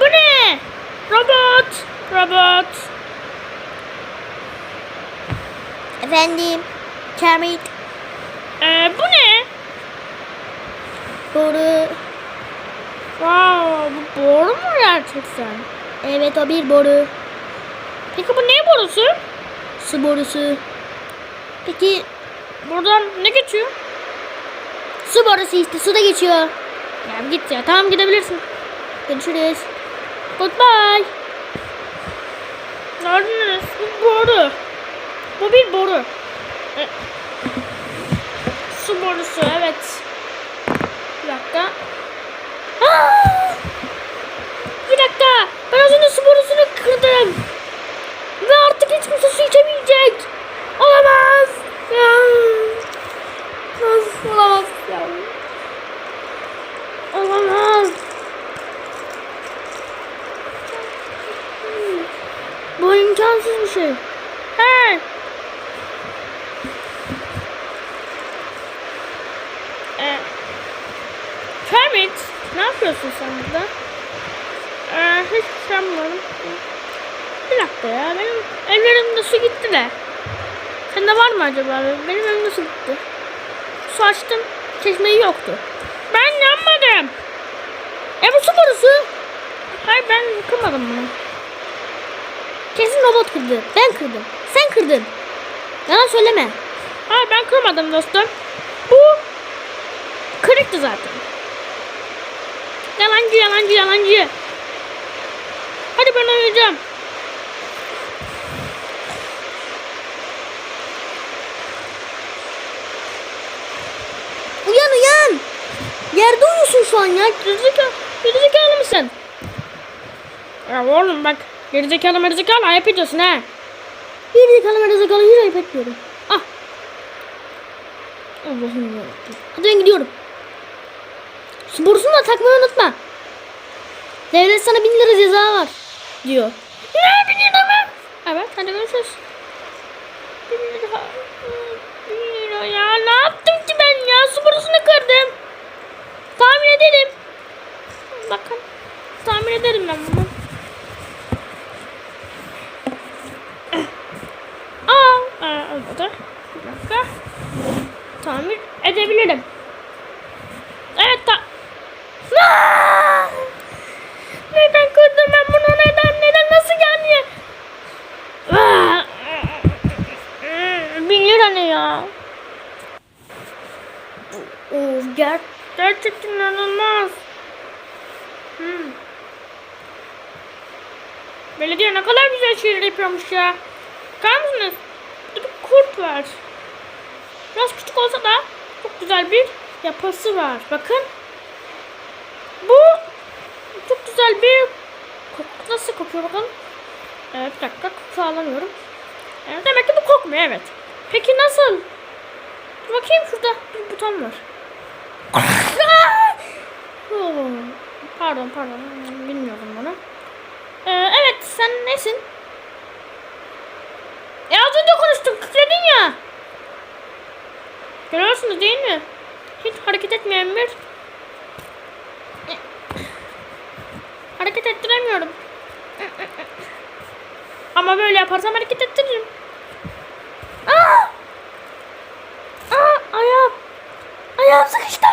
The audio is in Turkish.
Bu ne? Robot. Robot. Efendim. Kemik. Ee, bu ne? Boru. Wow, bu boru mu gerçekten? Evet o bir boru. Peki bu ne borusu? Su borusu. Peki buradan ne geçiyor? Su borusu işte su da geçiyor. Ya git ya tamam gidebilirsin. Görüşürüz. Goodbye. Gördünüz bu boru. Bu bir boru. E, Su borusu evet. Bir dakika. Aa! Bir dakika. Ben az önce su borusunu kırdım. Ve artık hiç kimse su içemeyecek. Olamaz. Ya. Nasıl olamaz ya. Olamaz. Bu imkansız bir şey. Hey. Ee, Kermit, ne yapıyorsun sen burada? Ee, hiç yapmıyorum. Bir dakika ya, benim evlerimde su gitti de. Sende var mı acaba? Benim evimde su gitti. Su açtım, çeşmeyi yoktu. Ben yanmadım. E bu su borusu. Hayır ben kırmadım bunu. Kesin robot kırdı. Ben kırdım. Sen kırdın. Yalan söyleme. Hayır ben kırmadım dostum. Bu kırıktı zaten. Yalancı yalancı yalancı. Hadi ben uyuyacağım. Uyan uyan. Yerde uyuyorsun şu an ya. Gerizekalı mısın? Ya oğlum bak gerizekalı merizekalı ayıp ediyorsun ha. Bir de kalama zekalı hiç ayıp etmiyorum. Ah. Allah'ım yarabbim. Hadi ben gidiyorum. Su borusunu da takmayı unutma. Devlet sana bin lira ceza var. Diyor. Ne bin lira mı? Evet hadi görüşürüz. Bin lira. Bin lira ya ne yaptım ki ben ya su borusunu kırdım. Tahmin edelim. Bakın tahmin ederim ben bunu. Aa, aa Bir dakika. Tamir edebilirim. Evet ta... Aa! Neden kırdım ben bunu neden neden nasıl? Aa! Bin lira ne ya? Of ger gerçekten inanılmaz. Hmm. Belediye ne kadar güzel şeyler yapıyormuş ya. Bakar mısınız? Var. Biraz küçük olsa da çok güzel bir yapısı var. Bakın. Bu çok güzel bir koku nasıl kokuyor bakalım. Evet bir dakika koku alamıyorum. Evet, demek ki bu kokmuyor evet. Peki nasıl? Dur bakayım şurada bir buton var. Oh, pardon pardon bilmiyordum bunu. Ee, evet sen nesin? titredin ya. Görüyorsunuz değil mi? Hiç hareket etmeyen bir hareket ettiremiyorum. Ama böyle yaparsam hareket ettiririm. Aa! Aa ayağım. Ayağım sıkıştı.